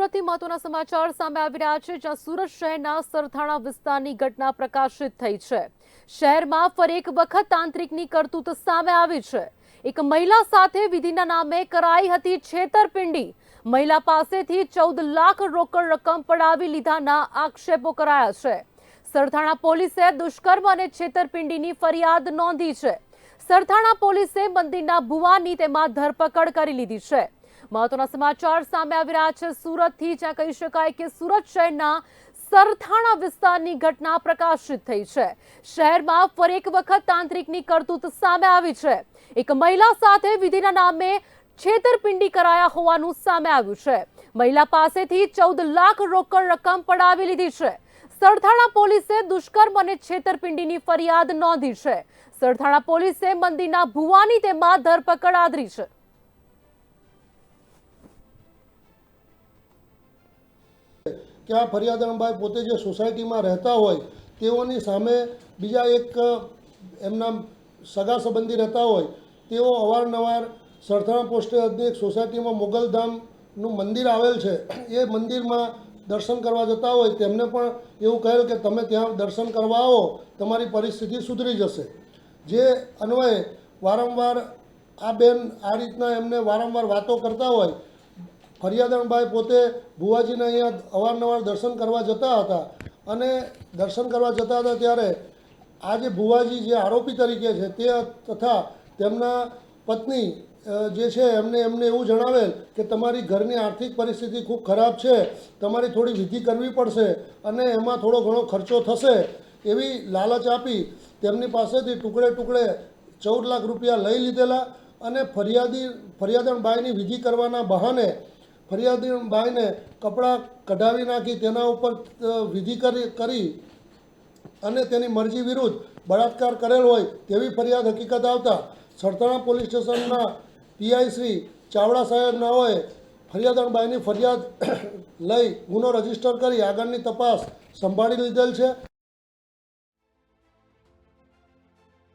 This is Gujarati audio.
સુરતથી મહત્વના સમાચાર સામે આવી રહ્યા છે, જ્યાં સુરત શહેરના સરથાણા વિસ્તારની ઘટના પ્રકાશિત થઈ છે. શહેરમાં ફરી એક વખત તાંત્રિકની કરતૂત સામે આવી છે. એક મહિલા સાથે વિધિના નામે કરાઈ હતી છેતરપિંડી. મહિલા પાસેથી ચૌદ લાખ રોકડ રકમ પડાવી લીધાના આક્ષેપો કરાયા છે. સરથાણા પોલીસે દુષ્કર્મ અને છેતરપિંડીની ફરિયાદ નોંધી છે. સરથાણા પોલીસે મંદિરના ભુવાની તેમાં ધરપકડ કરી લીધી છે. મહત્વના સમાચાર સામે આવી રહ્યા છે. સુરતથી જ્યાં કહી શકાય કે સુરત શહેરના સરથાણા વિસ્તારની ઘટના પ્રકાશિત થઈ છે. શહેરમાં ફરી એક વખત તાંત્રિકની કરતૂત સામે આવી છે. એક મહિલા સાથે વિધિના નામે છેતરપિંડી કરાયા હોવાનું સામે આવ્યું છે. મહિલા પાસેથી ચૌદ લાખ રોકડ રકમ પડાવી લીધી છે. સરથાણા પોલીસે દુષ્કર્મ અને છેતરપિંડીની ફરિયાદ નોંધી છે. સરથાણા પોલીસે મંદિરના ભુવાની તેમાં ધરપકડ આદરી છે. કે આ ફરિયાદણભાઈ પોતે જે સોસાયટીમાં રહેતા હોય, તેઓની સામે બીજા એક એમના સગા સંબંધી રહેતા હોય, તેઓ અવારનવાર સરથાણા પોસ્ટે અધ્યક્ષ સોસાયટીમાં મોગલધામનું મંદિર આવેલ છે, એ મંદિરમાં દર્શન કરવા જતા હોય, તેમને પણ એવું કહેલ કે તમે ત્યાં દર્શન કરવા આવો, તમારી પરિસ્થિતિ સુધરી જશે. જે અન્વયે વારંવાર આ બેન આ રીતના એમને વારંવાર વાતો કરતા હોય ફરિયાદણભાઈ પોતે ભુવાજીને અહીંયા અવારનવાર દર્શન કરવા જતા હતા. અને દર્શન કરવા જતા હતા ત્યારે આ જે ભુવાજી જે આરોપી તરીકે છે તે તથા તેમના પત્ની જે છે એમને એમને એવું જણાવેલ કે તમારી ઘરની આર્થિક પરિસ્થિતિ ખૂબ ખરાબ છે, તમારી થોડી વિધિ કરવી પડશે અને એમાં થોડો ઘણો ખર્ચો થશે એવી લાલચ આપી તેમની પાસેથી ટુકડે ટુકડે ચૌદ લાખ રૂપિયા લઈ લીધેલા અને ફરિયાદી ફરિયાદણબાઈની વિધિ કરવાના બહાને ફરિયાદીબાઈને કપડાં કઢાવી નાખી, તેના ઉપર વિધિ કરી કરી અને તેની મરજી વિરુદ્ધ બળાત્કાર કરેલ હોય તેવી ફરિયાદ હકીકત આવતા સરથાણા પોલીસ સ્ટેશનના પીઆઈ શ્રી ચાવડા સાહેબ નાઓએ ફરિયાદણબાઈની ફરિયાદ લઈ ગુનો રજિસ્ટર કરી આગળની તપાસ સંભાળી લીધેલ છે.